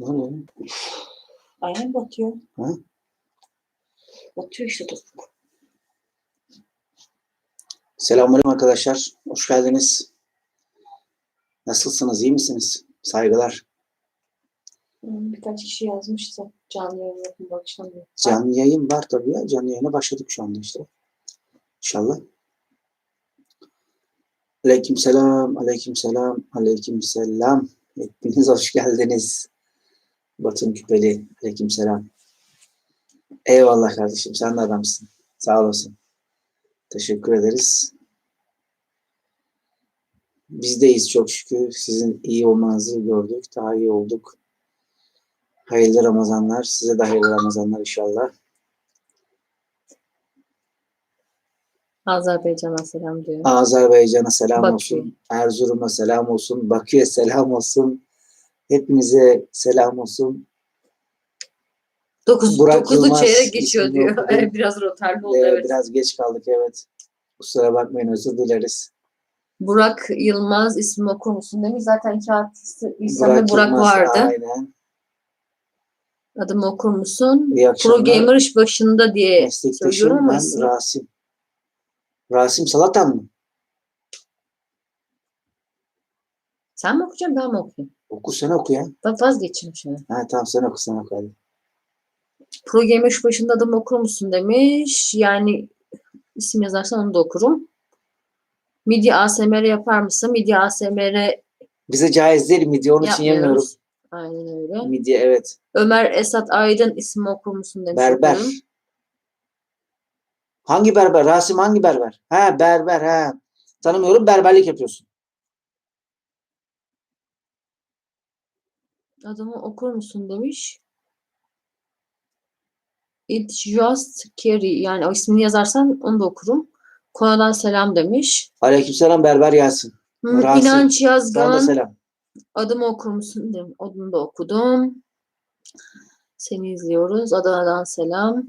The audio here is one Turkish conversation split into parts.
Ne oluyor? Aynen batıyor. Ha? Batıyor işte topuk. Selamünaleyküm arkadaşlar. Hoş geldiniz. Nasılsınız? iyi misiniz? Saygılar. Hmm, Birkaç kişi yazmıştı. Canlı yayın yapın bu akşam. Canlı yayın var tabii ya. Canlı yayına başladık şu anda işte. İnşallah. Aleyküm selam, aleyküm selam, aleyküm selam. Hepiniz hoş geldiniz. Batın Küpeli, aleyküm selam. Eyvallah kardeşim, sen de adamsın. Sağ olasın. Teşekkür ederiz. Bizdeyiz çok şükür. Sizin iyi olmanızı gördük. Daha iyi olduk. Hayırlı Ramazanlar. Size de hayırlı Ramazanlar inşallah. Azerbaycan'a selam diyor. Azerbaycan'a selam Bakü. olsun. Erzurum'a selam olsun. Bakü'ye selam olsun. Hepinize selam olsun. 9 Burak dokuzlu Yılmaz çeyrek geçiyor diyor. okudum. Biraz rotarlı oldu Ee, evet. Biraz geç kaldık evet. Kusura bakmayın özür dileriz. Burak Yılmaz ismi okur musun demiş. Zaten kağıt listemde Burak, Yılmaz, vardı. Aynen. Adımı okur musun? İyi Pro. Gamer iş başında diye Meslektaşım söylüyorum ama ben Rasim. Rasim Salatan mı? Sen mi okuyacaksın ben mi okuyayım? Oku sen oku ya. Ben vazgeçeyim şimdi. Ha, tamam sen oku sen oku hadi. Pro Gamer başında adımı okur musun demiş. Yani isim yazarsan onu da okurum. Midye ASMR yapar mısın? Midye ASMR Bize caiz değil midye onun için yapmıyoruz. Aynen öyle. Midye evet. Ömer Esat Aydın ismi okur musun demiş. Berber. okurum. Hangi berber? Rasim hangi berber? Ha berber ha. Tanımıyorum berberlik yapıyorsun. Adımı okur musun demiş. It just carry yani o ismini yazarsan onu da okurum. Konya'dan selam demiş. Aleykümselam berber. Hı, Rasim, İnanç Sana da Yazgan selam. adımı okur musun demiş. Adını da okudum. Seni izliyoruz. Adana'dan selam.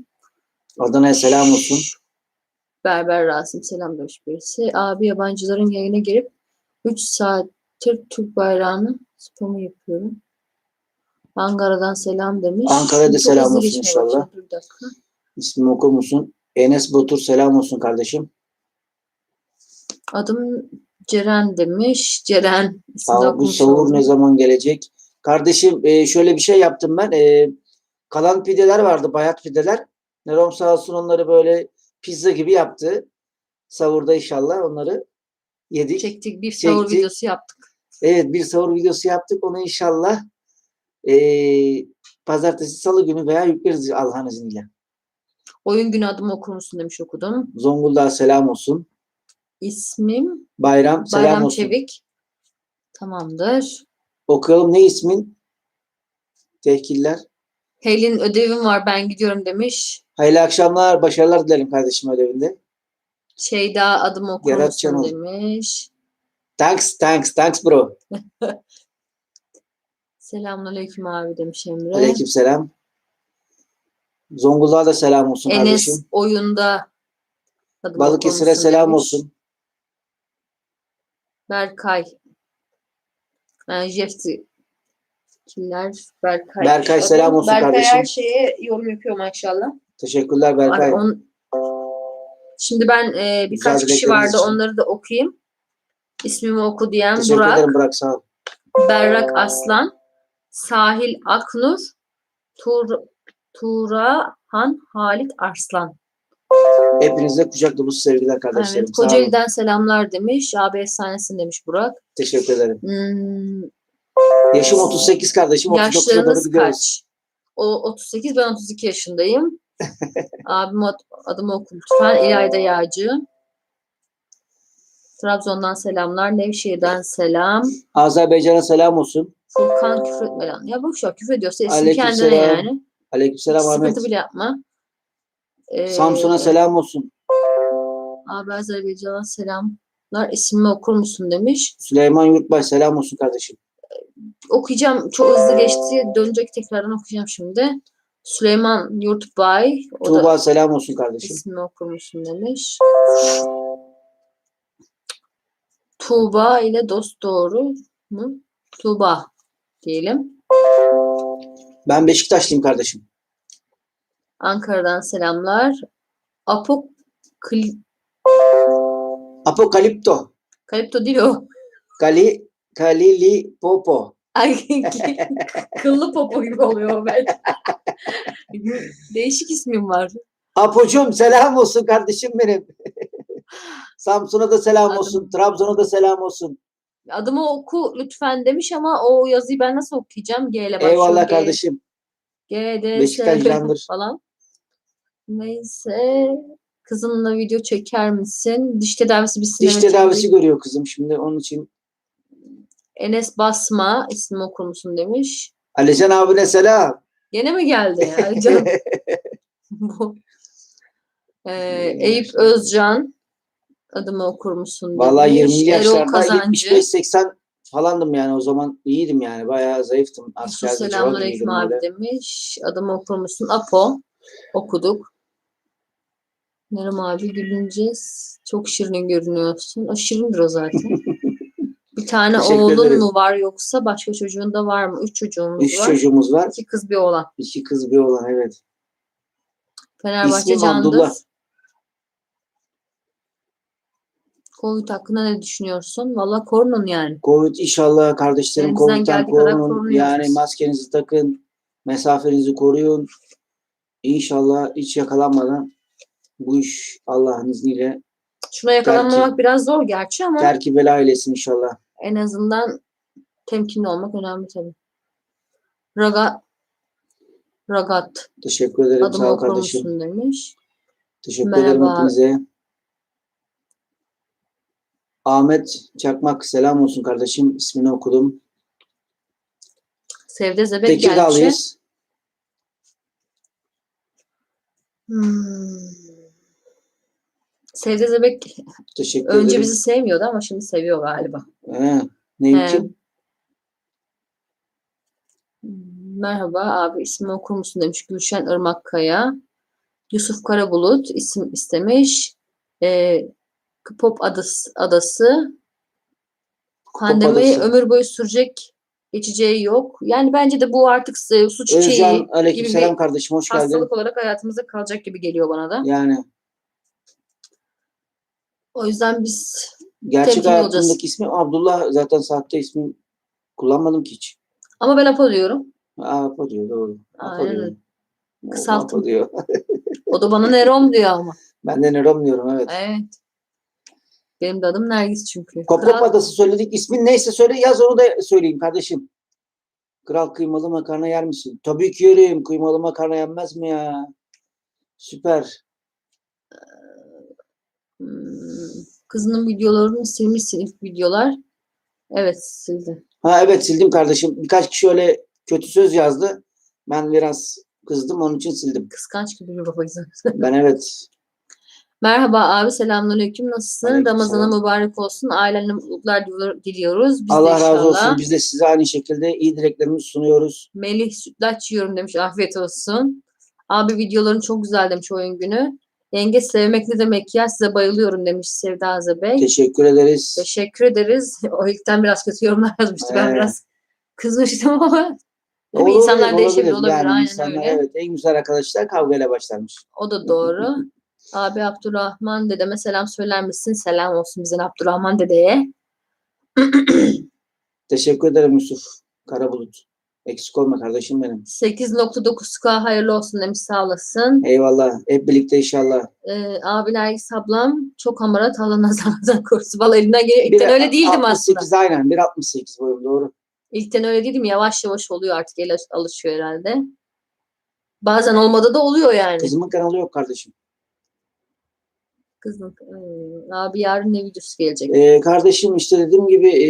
Adana'ya selam olsun. Berber Rasim selam demiş birisi. Abi yabancıların yayına girip 3 saattir Türk bayrağını spamı yapıyorum. Ankara'dan selam demiş. Ankara'da Çok selam hızlı olsun geçmeye inşallah. başladı, Bir dakika. İsmimi okur musun? Enes Batur selam olsun kardeşim. Adım Ceren demiş. Ceren. Aa, bu okumuş oldum. ne zaman gelecek? Kardeşim e, şöyle bir şey yaptım ben. E, kalan pideler vardı bayat pideler. Nerom sağ olsun onları böyle pizza gibi yaptı. Sahurda inşallah onları yedik. Çektik bir Çektik. videosu yaptık. Evet bir sahur videosu yaptık. Onu inşallah e, pazartesi salı günü veya yükleriz Allah'ın izniyle. Oyun günü adımı okur musun demiş okudum. Zonguldak'a selam olsun. İsmim Bayram selam Bayram olsun. Çevik. Tamamdır. Okuyalım ne ismin? Tehkiller. Helin ödevim var ben gidiyorum demiş. Hayırlı akşamlar, başarılar dilerim kardeşim ödevinde. Şeyda adımı okur musun demiş. Thanks, thanks, thanks bro. Selamünaleyküm abi demiş Emre. Aleykümselam. Zonguldak'a da selam olsun Enes kardeşim. oyunda adımı Balıkesir'e selam demiş. olsun. Berkay. Yani Jeffrey Killer Berkay. Berkay, selam olsun Berkay kardeşim. her şeye yorum yapıyor maşallah. Teşekkürler Berkay. Ay, on- Şimdi ben e, birkaç Güzel kişi vardı için. onları da okuyayım. İsmimi oku diyen Teşekkür Burak, ederim Burak sağ ol. Berrak Aslan, Sahil Aknur, Tur, Turahan Halit Arslan. Hepinize kucak dolusu sevgiler kardeşlerim. Evet. Kocaeli'den selamlar demiş. Abi efsanesin demiş Burak. Teşekkür ederim. Hmm, Yaşım 38 kardeşim. 39'a doğru yaşlarınız kaç? O 38 ben 32 yaşındayım. Abim ad- adımı oku lütfen. İlayda Yağcı. Trabzon'dan selamlar. Nevşehir'den selam. Azerbaycan'a selam olsun. Furkan küfür etme lan. Ya boş ver küfür ediyorsa etsin Aleykümselam. kendine yani. Aleykümselam Ahmet. sıkıntı bile yapma. Ee, Samsun'a selam olsun. Abi Azerbaycan'a selamlar. İsmimi okur musun demiş. Süleyman Yurtbaş selam olsun kardeşim. Okuyacağım. Çok hızlı geçti. Dönecek tekrardan okuyacağım şimdi. Süleyman Yurtbay. O da Tuğba selam olsun kardeşim. ismimi okur musun demiş. Tuğba ile dost doğru mu? Tuğba diyelim. Ben Beşiktaşlıyım kardeşim. Ankara'dan selamlar. Apokli... Apokalipto. Kalipto değil o. Kali, Kalili Popo. Kıllı popo gibi oluyor ben. Değişik ismim var. Apocuğum selam olsun kardeşim benim. Samsun'a da selam Adım- olsun. Trabzon'a da selam olsun. Adımı oku lütfen demiş ama o yazıyı ben nasıl okuyacağım? G ile başlıyor. Eyvallah G, kardeşim. G, D, Beşiktaş S candır. falan. Neyse. Kızınla video çeker misin? Diş tedavisi bitsin. Diş evet, tedavisi görüyor kızım şimdi onun için. Enes Basma ismi okur musun demiş. Alican abine selam. Gene mi geldi? Canım. Bu. Ee, Eyüp Özcan adımı okur musun. Vallahi 20 Erol yaşlarda Kazancı. 75-80 falandım yani o zaman iyiydim yani bayağı zayıftım. Selamünaleyküm abi böyle. demiş. Adımı okur musun? Apo. Okuduk. Meram abi gülüneceğiz. Çok şirin görünüyorsun. O şirindir o zaten. Bir tane Teşekkür oğlun ederim. mu var yoksa başka çocuğun da var mı? Üç çocuğumuz Üç var. çocuğumuz var. İki kız bir oğlan. İki kız bir oğlan evet. Fenerbahçe İsmim Candır. Abdullah. Covid hakkında ne düşünüyorsun? Valla korunun yani. Covid inşallah kardeşlerim Elinizden Covid'den geldiği kadar korunun. korunuyoruz Yani biz. maskenizi takın. Mesafenizi koruyun. İnşallah hiç yakalanmadan bu iş Allah'ın izniyle Şuna yakalanmamak biraz zor gerçi ama terki bela eylesin inşallah. en azından temkinli olmak önemli tabii. Raga Ragat Teşekkür ederim sağ ol okur kardeşim. musun demiş. Teşekkür ederim Merhaba. hepinize. Ahmet Çakmak selam olsun kardeşim. İsmini okudum. Sevde Zebek. Tekirdağlıyız. Hmm. Sevde Zebek Teşekkür önce ederim. bizi sevmiyordu ama şimdi seviyor galiba. He, ne için? Merhaba abi ismi okur musun demiş Gülşen Irmakkaya. Yusuf Karabulut isim istemiş. Ee, Pop adası, adası. Pandemi adası. ömür boyu sürecek geçeceği yok. Yani bence de bu artık e, su çiçeği Özcan gibi bir kardeşim hoş geldin. hastalık olarak hayatımızda kalacak gibi geliyor bana da. Yani O yüzden biz gerçek Temkinli olacağız. hayatımdaki ismi Abdullah zaten sahte ismi kullanmadım ki hiç. ama ben Apo diyorum. Apo diyor doğru. Apo Aynen diyor. Kısaltım. Apo diyor. O da bana Nerom diyor ama. ben de Nerom diyorum evet. Evet. Benim de adım Nergis çünkü. Kopkop Kral- Adası söyledik. İsmin neyse söyle yaz onu da söyleyeyim kardeşim. Kral kıymalı makarna yer misin? Tabii ki yerim. Kıymalı makarna yenmez mi ya? Süper. Hmm, Kızının videolarını silmişsin ilk videolar. Evet sildi. Ha evet sildim kardeşim. Birkaç kişi öyle kötü söz yazdı. Ben biraz kızdım onun için sildim. Kıskanç gibi bir babayız. Ben evet. Merhaba abi selamünaleyküm nasılsın? Aleyküm selam. mübarek olsun. Ailenle mutluluklar diliyor- diliyoruz. Biz de Allah razı inşallah. olsun. Biz de size aynı şekilde iyi dileklerimizi sunuyoruz. Melih sütlaç yiyorum demiş. Afiyet olsun. Abi videoların çok güzel demiş oyun günü. Yenge sevmek ne demek ya? Size bayılıyorum demiş Sevda Azebey. Teşekkür ederiz. Teşekkür ederiz. O ilkten biraz kötü yorumlar yazmıştı. Ben Ee. biraz kızmıştım ama? Olabilir, insanlar değişebilir olabilir. Yani Aynen insanlar, öyle. Evet, en güzel arkadaşlar kavgayla başlarmış. O da doğru. Abi Abdurrahman dedeme selam söyler misin? Selam olsun bizden Abdurrahman dedeye. Teşekkür ederim Yusuf Karabulut. Eksik olma kardeşim benim. 8.9K hayırlı olsun demiş sağ olasın. Eyvallah. Hep birlikte inşallah. Ee, abi Nergis ablam çok hamarat Allah nazardan korusun. Valla elimden geliyor. İlkten Bir- öyle değildim aslında. 68 aynen. 1.68 boyum doğru. İlkten öyle değildim. Yavaş yavaş oluyor artık. El alışıyor herhalde. Bazen olmadı da oluyor yani. Kızımın kanalı yok kardeşim. Kızım. hmm, Abi yarın ne videosu gelecek? Ee, kardeşim işte dediğim gibi e,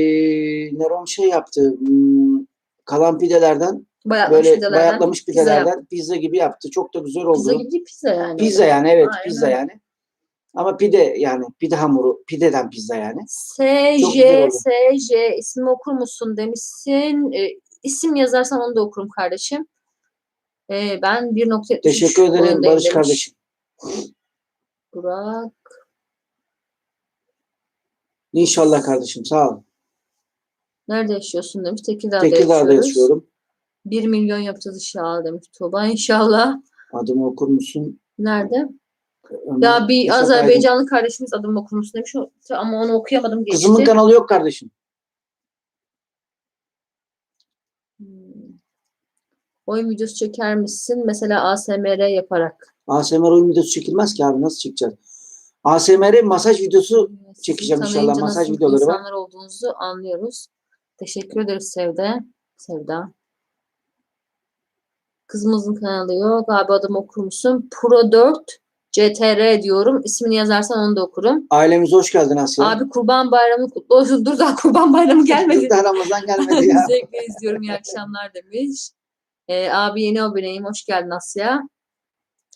Neron şey yaptı. hmm, kalan pidelerden Bayatlamış böyle pidelerden bayatlamış pizza pidelerden yaptı. pizza, gibi yaptı. Çok da güzel oldu. Pizza gibi pizza yani. Pizza yani evet Aynen pizza yani. Ama pide yani pide hamuru pideden pizza yani. SJ. SJ ismi okur musun demişsin. E, isim yazarsan onu da okurum kardeşim. E, ben 1.73 Teşekkür ederim Barış demiş. kardeşim. Burak. İnşallah kardeşim sağ ol. Nerede yaşıyorsun demiş. Tekirdağ'da, Tekirdağ'da yaşıyoruz. yaşıyorum. 1 milyon yapacağız inşallah demiş Tuğba. İnşallah. Adımı okur musun? Nerede? Ömer Ya bir Aydın. Azerbaycanlı kardeşimiz adım okur musun demiş ama onu okuyamadım geçti. Kızımın kanalı yok kardeşim. Hmm. Oyun videosu çeker misin? Mesela ASMR yaparak. ASMR oyun videosu çekilmez ki abi nasıl çekeceğiz? ASMR masaj videosu Sizi Çekeceğim inşallah. Masaj videoları var. insanlar olduğunuzu anlıyoruz. Teşekkür ederiz Sevda. Sevda. Kızımızın kanalı yok. Abi adım okur musun? Pro 4 CTR diyorum. İsmini yazarsan onu da okurum. ailemize hoş geldin Asya. Abi kurban bayramı kutlu olsun. Dur daha kurban bayramı gelmedi. Daha Ramazan gelmedi ya. Zevkle izliyorum. İyi akşamlar demiş. Ee, abi yeni aboneyim. Hoş geldin Asya.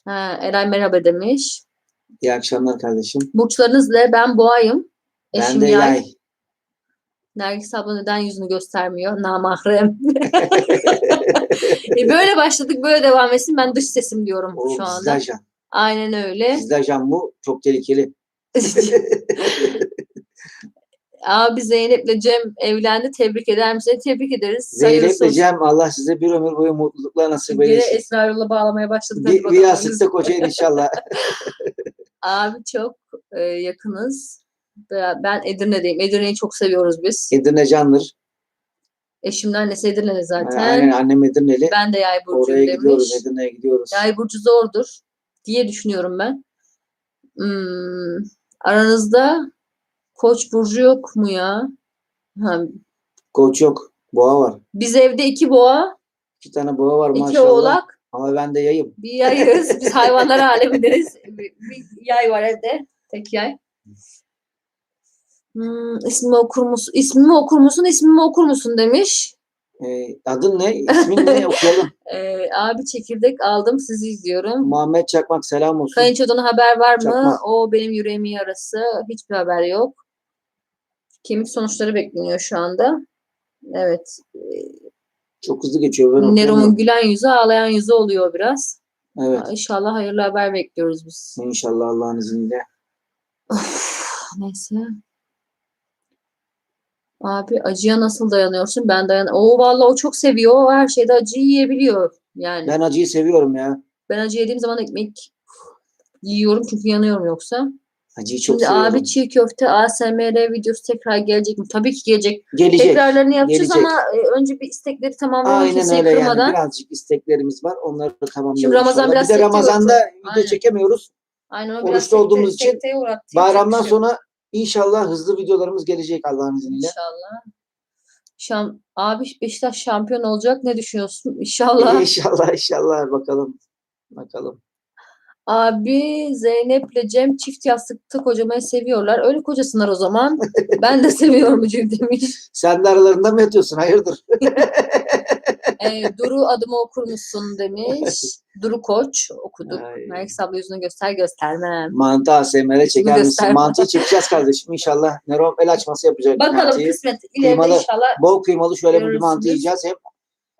Ha, Eray merhaba demiş. İyi akşamlar kardeşim. Burçlarınız ne? Ben boğayım. Ben Eşim de yay. yay. Nergis abla neden yüzünü göstermiyor? Namahrem. e böyle başladık böyle devam etsin. Ben dış sesim diyorum O şu anda. ajan. Aynen öyle. Gizli ajan bu. Çok tehlikeli. Abi Zeynep'le Cem evlendi. Tebrik eder misin? Tebrik ederiz. Zeynep Hayırlısı ve olsun. Cem Allah size bir ömür boyu mutluluklar nasip Yine eylesin. Esra Erol'la bağlamaya başladık. Bir, bir yastıkta kocayın inşallah. Abi çok e, yakınız. Ben Edirne'deyim. Edirne'yi çok seviyoruz biz. Edirne candır. Eşimin annesi Edirne'li zaten. Aynen annem Edirneli. Ben de yay burcuyum Oraya demiş. gidiyoruz. Edirne'ye gidiyoruz. Yay burcu zordur diye düşünüyorum ben. Hmm, aranızda Koç burcu yok mu ya? Ha, Koç yok. Boğa var. biz evde iki boğa, İki tane boğa var iki maşallah. oğlak, Ama ben de yayım. bir yayız. Biz hayvanlar alemindeniz. Bir, bir yay var evde. Tek yay. Hmm, ismimi okur musun? İsmimi okur musun? İsmimi okur musun demiş. Ee, adın ne? İsmin ne? Okuyalım. Ee, abi çekirdek aldım sizi izliyorum. Muhammed Çakmak selam olsun. Kayınçodan haber var mı? Çakma. O benim yüreğimin yarası. Hiçbir haber yok. Kemik sonuçları bekleniyor şu anda. Evet. Çok hızlı geçiyor. Ben Nero'nun gülen yüzü ağlayan yüzü oluyor biraz. Evet. İnşallah hayırlı haber bekliyoruz biz. İnşallah Allah'ın izniyle. Neyse. Abi acıya nasıl dayanıyorsun? Ben dayan. O vallahi o çok seviyor. O her şeyde acıyı yiyebiliyor. Yani ben, Ben acıyı seviyorum ya. acı yediğim zaman ekmek yiyorum çünkü yanıyorum yoksa. Acıyı çok Şimdi seviyorum. abi çiğ köfte ASMR videosu tekrar gelecek mi? Tabii ki gelecek. Gelecek. Tekrarlarını yapacağız gelecek. ama e, önce bir istekleri tamamlayalım Aynen kimseyi öyle yani. kırmadan. Birazcık isteklerimiz var. Onları da tamamlıyoruz. Şimdi Ramazan inşallah. biraz Bir de sekteye Ramazan'da video Aynen. çekemiyoruz. Aynen o biraz olduğumuz için sekteye uğrattı. Bayramdan şey yok. sonra inşallah hızlı videolarımız gelecek Allah'ın izniyle. İnşallah. Şam, abi Beşiktaş şampiyon olacak. Ne düşünüyorsun? İnşallah. İnşallah inşallah bakalım. Bakalım. Abi Zeynep'le Cem çift yastıkta kocamayı seviyorlar. Öyle kocasınlar o zaman. ben de seviyorum cim demiş. Sen de aralarında mı yatıyorsun? Hayırdır? Ee, Duru adımı okur musun demiş. Duru Koç okuduk. Nergis abla yüzünü göster göstermem. Mantı ASMR'e çeker misin? Mantıyı çekeceğiz kardeşim inşallah. Nerom el açması yapacak. Bakalım mantıyı. kısmet. İleride Kıymalı, inşallah. Bol kıymalı şöyle bir mantı yiyeceğiz. Hem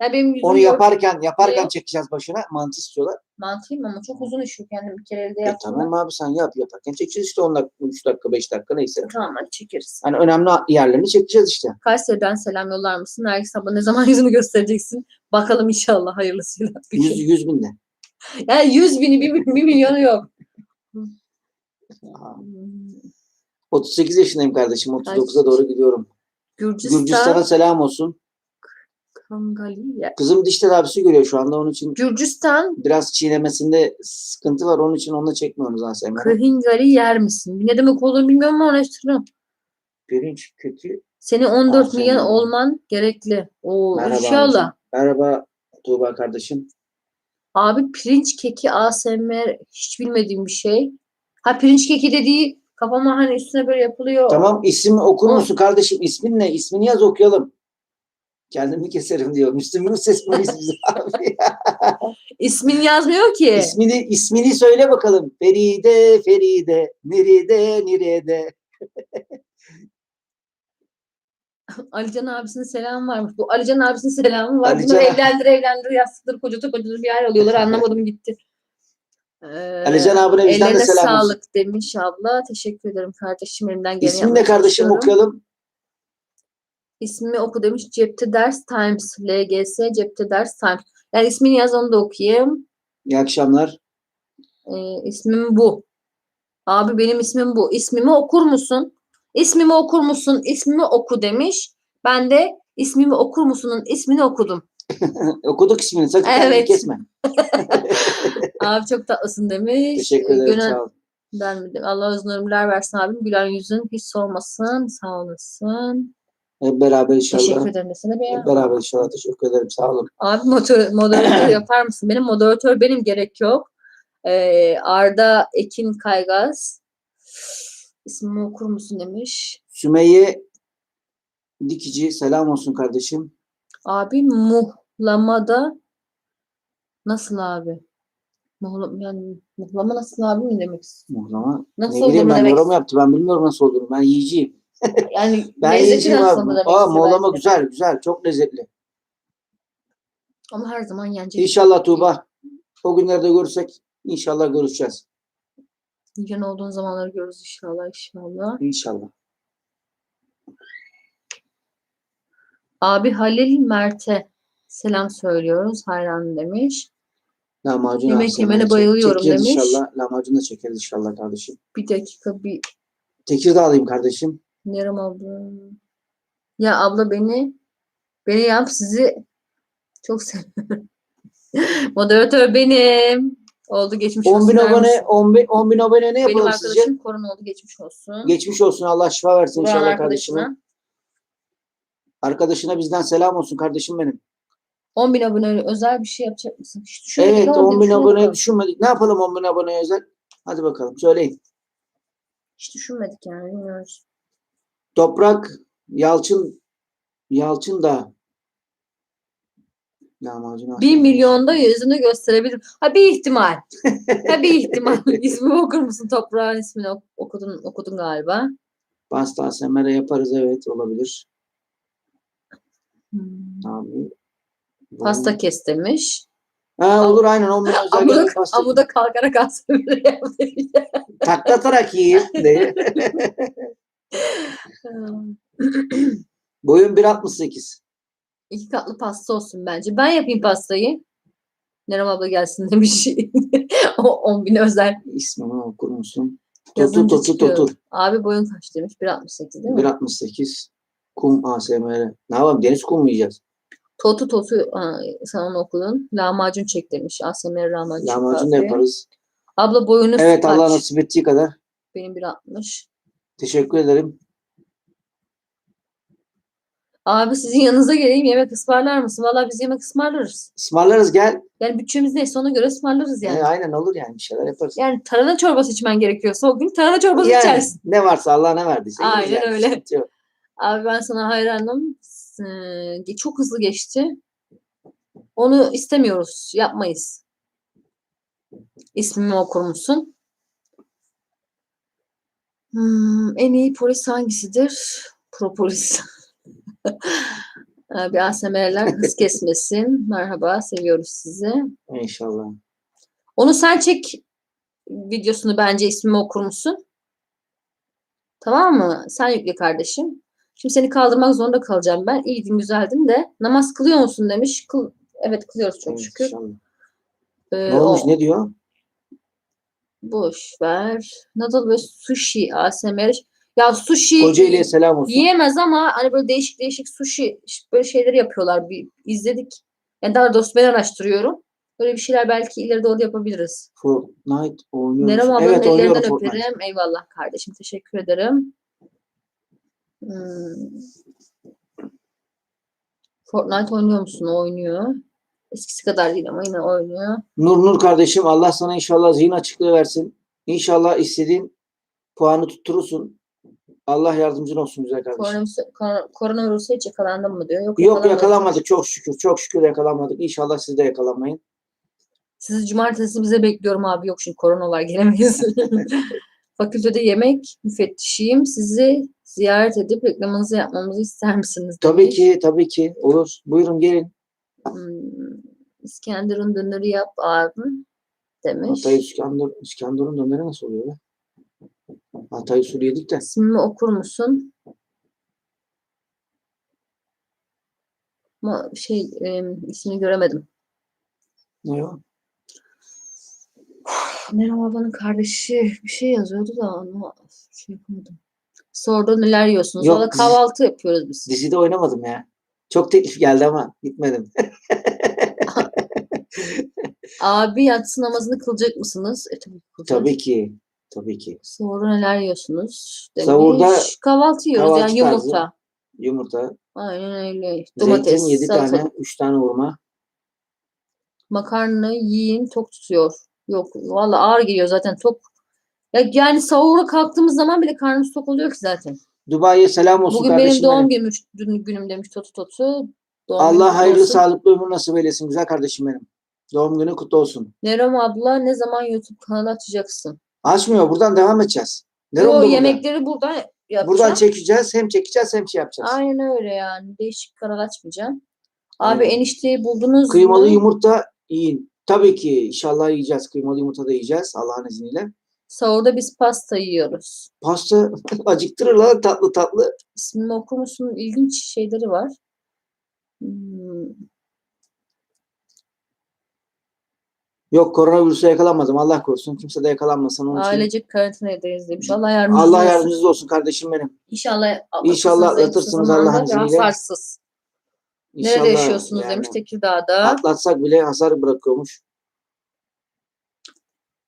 Ya benim yüzüm onu yaparken yaparken Yok. çekeceğiz başına. Mantı istiyorlar. Mantıyım ama çok uzun iş yok. Yani bir kere elde E yaptım. tamam abi sen yap yaparken çekeceğiz işte 10 dakika, 3 dakika, 5 dakika neyse. Tamam hadi çekeriz. Hani önemli yerlerini çekeceğiz işte. Kayseri'den selam yollar mısın? Nergis abla ne zaman yüzünü göstereceksin? Bakalım inşallah hayırlısıyla. Bir 100, şey. 100 bin de. Yani 100 bini, bir, bir milyonu yok. Aha. 38 yaşındayım kardeşim. 39'a Kaç? doğru gidiyorum. Gürcistan, Gürcistan'a selam olsun. Kangalya. Kızım diş tedavisi görüyor şu anda. Onun için Gürcistan biraz çiğnemesinde sıkıntı var. Onun için onunla çekmiyoruz ASMR'ı. kıhingari yer misin? Ne demek olduğunu bilmiyorum ama araştırıyorum. Pirinç kötü. Seni 14 Aferin milyon olman gerekli. Oo, Merhaba inşallah. abicim. Merhaba Tuğba kardeşim. Abi pirinç keki ASMR hiç bilmediğim bir şey. Ha pirinç keki dediği kafama hani üstüne böyle yapılıyor. Tamam isim okur musun kardeşim? İsmin ne? İsmini yaz okuyalım. Kendimi keserim diyor. Müslüm Gürses mi biz abi? İsmin yazmıyor ki. ismini, ismini söyle bakalım. Feride, Feride, nerede, nerede? Alican abisinin selamı varmış. Bu Alican abisinin selamı var. Bunu Alican- evlendir evlendir yastıktır kocata kocadır bir yer alıyorlar anlamadım gitti. Ee, Alican abine bizden de ellerine selam olsun. sağlık demiş abla. Teşekkür ederim kardeşim elimden geleni İsmin ne yapmaya kardeşim okuyalım. İsmimi oku demiş. Cepte ders times. LGS cepte ders times. Yani ismini yaz onu da okuyayım. İyi akşamlar. Ee, ismim bu. Abi benim ismim bu. İsmimi okur musun? İsmimi okur musun? İsmimi oku demiş. Ben de ismimi okur musunun ismini okudum. Okuduk ismini. Sakın Evet. kesme. Abi çok tatlısın demiş. Teşekkür ederim. Gönül Sağ ol. vermedim. Allah uzun ömürler versin abim. Gülen yüzün hiç solmasın. Sağ olasın. Hep beraber inşallah. Teşekkür ederim be ya. Hep beraber inşallah. Teşekkür ederim. Sağ olun. Abi motor, moderatör yapar mısın? Benim moderatör benim gerek yok. Ee, Arda Ekin Kaygaz. İsmimi okur musun demiş. Sümeyye Dikici. Selam olsun kardeşim. Abi muhlamada nasıl abi? Muhlam, yani muhlama nasıl abi mi demek istiyorsun? Muhlama. Nasıl ne bileyim ben demek yorum yaptı. Ben bilmiyorum nasıl olduğunu. Ben yiyeceğim. Yani Ben nasıl abi. demek Aa belki. güzel güzel. Çok lezzetli. Ama her zaman yenecek. İnşallah Tuğba. O günlerde görürsek inşallah görüşeceğiz. Yiyeceksin olduğun zamanları görürüz inşallah inşallah. İnşallah. Abi Halil Mert'e selam söylüyoruz. Hayran demiş. Lahmacun Yemek yemene bayılıyorum çekeriz demiş. inşallah. Lahmacun da çekeriz inşallah kardeşim. Bir dakika bir Tekirdağ alayım kardeşim. Nerem abla? Ya abla beni beni yap sizi çok seviyorum. Moderatör benim. Oldu geçmiş 10 olsun. bin abone, misin? 10 bin, 10 bin abone ne Benim yapalım sizce? arkadaşım korona oldu geçmiş olsun. Geçmiş olsun. Allah şifa versin Buranın inşallah kardeşime. arkadaşına. Arkadaşına bizden selam olsun kardeşim benim. 10 bin abone özel bir şey yapacak mısın? Hiç Evet ama 10 bin abone düşünmedik. Ne yapalım 10 bin abone özel? Hadi bakalım söyleyin. Hiç düşünmedik yani bilmiyoruz. Toprak Yalçın Yalçın da lahmacun 1 ASMR. milyonda yüzünü gösterebilirim. Ha bir ihtimal. ha bir ihtimal. İsmimi okur musun? Toprağın ismini ok- okudun, okudun galiba. Pasta ASMR yaparız evet olabilir. Hmm. Abi. Pasta kes demiş. Ha, olur aynen 10 bin özel Amuda, pasta. amuda kalkarak asırları yaptı. Taklatarak yiyeyim diye. Boyum 1.68. İki katlı pasta olsun bence. Ben yapayım pastayı. Nerem abla gelsin demiş. o 10 bin özel. İsmini okur musun? Totu Yazınca totu çıkıyor. totu. Abi boyun kaç demiş? 1.68 değil mi? 1.68. Kum ASMR. Ne yapalım? Deniz kum mu yiyeceğiz? Totu totu ha, sen onu okudun. Lahmacun çek demiş. ASMR lahmacun. Lahmacun kahve. yaparız. Abla boyunuz Evet kaç? Allah nasip ettiği kadar. Benim 1.60. Teşekkür ederim. Abi sizin yanınıza geleyim yemek ısmarlar mısın? Valla biz yemek ısmarlarız. Ismarlarız gel. Yani bütçemiz neyse ona göre ısmarlarız yani. E, aynen olur yani bir şeyler yaparız. Yani tarhana çorbası içmen gerekiyorsa o gün tarhana çorbası Yani içersin. ne varsa Allah ne verdiyse. Aynen yani, öyle. Abi ben sana hayranım. Ee, çok hızlı geçti. Onu istemiyoruz. Yapmayız. İsmimi okur musun? Hmm, en iyi polis hangisidir? Propolis. Abi ASMR'ler hız kesmesin. Merhaba, seviyoruz sizi. İnşallah. Onu sen çek videosunu bence ismimi okur musun? Tamam mı? Sen yükle kardeşim. Şimdi seni kaldırmak zorunda kalacağım ben. İyiydin, güzeldin de. Namaz kılıyor musun demiş. Kıl, evet kılıyoruz çok şükür. İnşallah. Ee, Ne olmuş o- ne diyor? boş ver. Noodle ve sushi ASMR. Ya sushi Kocaeli'ye selam olsun. yiyemez ama hani böyle değişik değişik sushi böyle şeyleri yapıyorlar. Bir izledik. Yani daha doğrusu ben araştırıyorum. Böyle bir şeyler belki ileri doğru yapabiliriz. Fortnite oynuyor Nerem musun? ablanın Evet oynuyorum ellerinden Fortnite. öperim. Eyvallah kardeşim. Teşekkür ederim. Hmm. Fortnite oynuyor musun? Oynuyor. Eskisi kadar değil ama yine oynuyor. Nur Nur kardeşim Allah sana inşallah zihin açıklığı versin. İnşallah istediğin puanı tutturursun. Allah yardımcın olsun güzel kardeşim. Koronavirüs, kor- koronavirüse hiç yakalandın mı diyor. Yok, Yok yakalanmadık çok şükür. Çok şükür yakalanmadık. İnşallah siz de yakalanmayın. Sizi cumartesi bize bekliyorum abi. Yok çünkü korona var gelemeyiz. Fakültede yemek müfettişiyim. Sizi ziyaret edip reklamınızı yapmamızı ister misiniz? Tabii demiş. ki tabii ki olur. Buyurun gelin. Hmm, İskenderun döneri yap abi demiş. Hatay İskender, İskenderun döneri nasıl oluyor be? Hatay usulü yedik de. İsmimi okur musun? Ama şey e, ismini göremedim. Ne o? Meryem ablanın kardeşi bir şey yazıyordu da onu şey yapamadım. Sordu neler yiyorsunuz? Yok, Valla dizi- kahvaltı yapıyoruz biz. Dizide oynamadım ya. Çok teklif geldi ama gitmedim. Abi yatsı namazını kılacak mısınız? E tabii ki kılacağız. Tabii ki. Tabii ki. Sonra neler yiyorsunuz? Demiş. Sahurda kahvaltı yiyoruz kahvaltı yani tarzı. yumurta. Yumurta, Aynen öyle. Domates, zeytin 7 salatalık, tane, 3 tane vurma. makarna yiyin tok tutuyor. Yok valla ağır geliyor zaten tok. Ya yani sahura kalktığımız zaman bile karnımız tok oluyor ki zaten. Dubai'ye selam olsun Bugün kardeşim benim doğum günüm, dün günüm demiş Totu Totu. Doğum Allah hayırlı olsun. sağlıklı ömür nasip eylesin güzel kardeşim benim. Doğum günü kutlu olsun. Nerem abla ne zaman YouTube kanalı açacaksın? Açmıyor. Buradan devam edeceğiz. Ne Yo burada? yemekleri buradan yapacağım. Buradan çekeceğiz. Hem çekeceğiz hem şey yapacağız. Aynen öyle yani. Değişik kanal açmayacağım. Abi Aynen. enişteyi buldunuz Kıymalı mu? yumurta yiyin. Tabii ki inşallah yiyeceğiz. Kıymalı yumurta da yiyeceğiz Allah'ın izniyle. Sahurda biz pasta yiyoruz. Pasta acıktırır lan tatlı tatlı. İsmini okur musun? İlginç şeyleri var. Hmm, Yok koronavirüse yakalanmadım. Allah korusun. Kimse de yakalanmasın. Onun için. ailecek karantinadayız demiş. Allah yardımcınız Allah olsun. yardımcınız olsun kardeşim benim. İnşallah İnşallah atlatırsınız Allah'ın izniyle. İnşallah Nerede yaşıyorsunuz yani demiş Tekirdağ'da. Atlatsak bile hasar bırakıyormuş.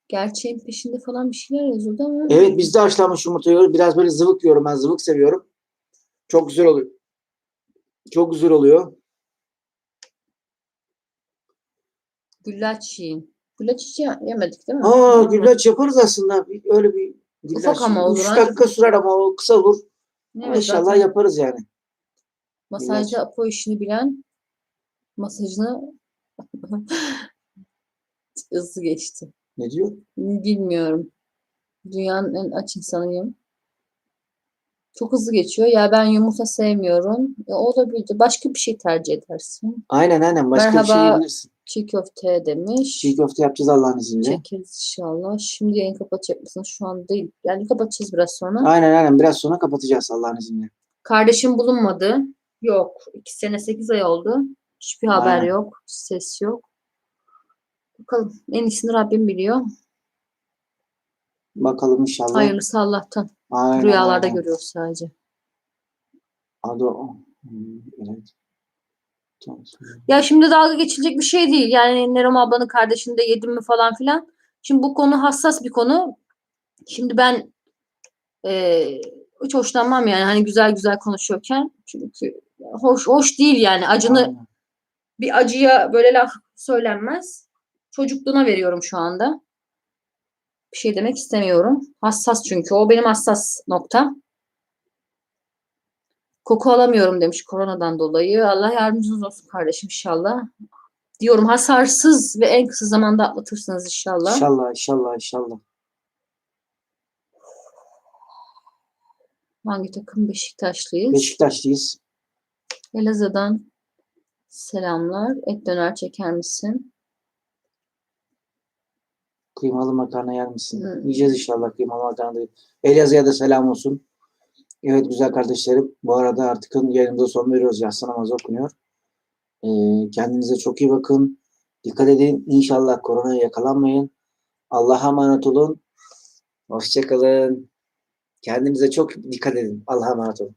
Gerçeğin peşinde falan bir şeyler yazıyordu ama. Evet biz de haşlanmış yumurta yiyoruz. Biraz böyle zıvık yiyorum. Ben zıvık seviyorum. Çok güzel oluyor. Çok güzel oluyor. Güllaç yiyin. Güllaç hiç ye- yemedik değil mi? Aa güllaç yaparız aslında. Öyle bir güllaç. Ufak ama olur, 3 ancak- dakika sürer ama o kısa olur. Evet, İnşallah zaten yaparız yani. Masajda apo işini bilen masajını hızlı geçti. Ne diyor? Bilmiyorum. Dünyanın en aç insanıyım. Çok hızlı geçiyor. Ya ben yumurta sevmiyorum. E, olabilir. Başka bir şey tercih edersin. Aynen aynen. Başka bir şey Merhaba. yiyebilirsin. Çiğ köfte demiş. Çiğ köfte yapacağız Allah'ın izniyle. Çekeriz inşallah. Şimdi yayın kapatacak mısınız? Şu an değil. Yani kapatacağız biraz sonra. Aynen aynen. Biraz sonra kapatacağız Allah'ın izniyle. Kardeşim bulunmadı. Yok. İki sene sekiz ay oldu. Hiçbir haber Aynen. yok. Ses yok. Bakalım. En iyisini Rabbim biliyor. Bakalım inşallah. Hayırlısı Allah'tan. Aynen, Rüyalarda aynen. görüyoruz sadece. Adı o. Hmm, Evet. Ya şimdi dalga geçilecek bir şey değil. Yani Nerom ablanın kardeşini de yedim mi falan filan. Şimdi bu konu hassas bir konu. Şimdi ben eee, hiç hoşlanmam yani hani güzel güzel konuşuyorken. Çünkü hoş hoş değil yani. Acını Aynen. bir acıya böyle laf söylenmez. Çocukluğuna veriyorum şu anda. Bir şey demek istemiyorum. Hassas çünkü. O benim hassas noktam. Koku alamıyorum demiş koronadan dolayı. Allah yardımcınız olsun kardeşim inşallah. Diyorum hasarsız ve en kısa zamanda atlatırsınız inşallah. İnşallah inşallah inşallah. Hangi takım? Beşiktaşlıyız. Beşiktaşlıyız. Elazığ'dan selamlar. Et döner çeker misin? Kıymalı makarna yer misin? Hı. Yiyeceğiz inşallah kıymalı makarna. Elazığ'a da selam olsun. Evet güzel kardeşlerim. Bu arada artık yayınımıza son veriyoruz. Yatsı namazı okunuyor. Ee, kendinize çok iyi bakın. Dikkat edin. İnşallah koronaya yakalanmayın. Allah'a emanet olun. Hoşçakalın. Kendinize çok dikkat edin. Allah'a emanet olun.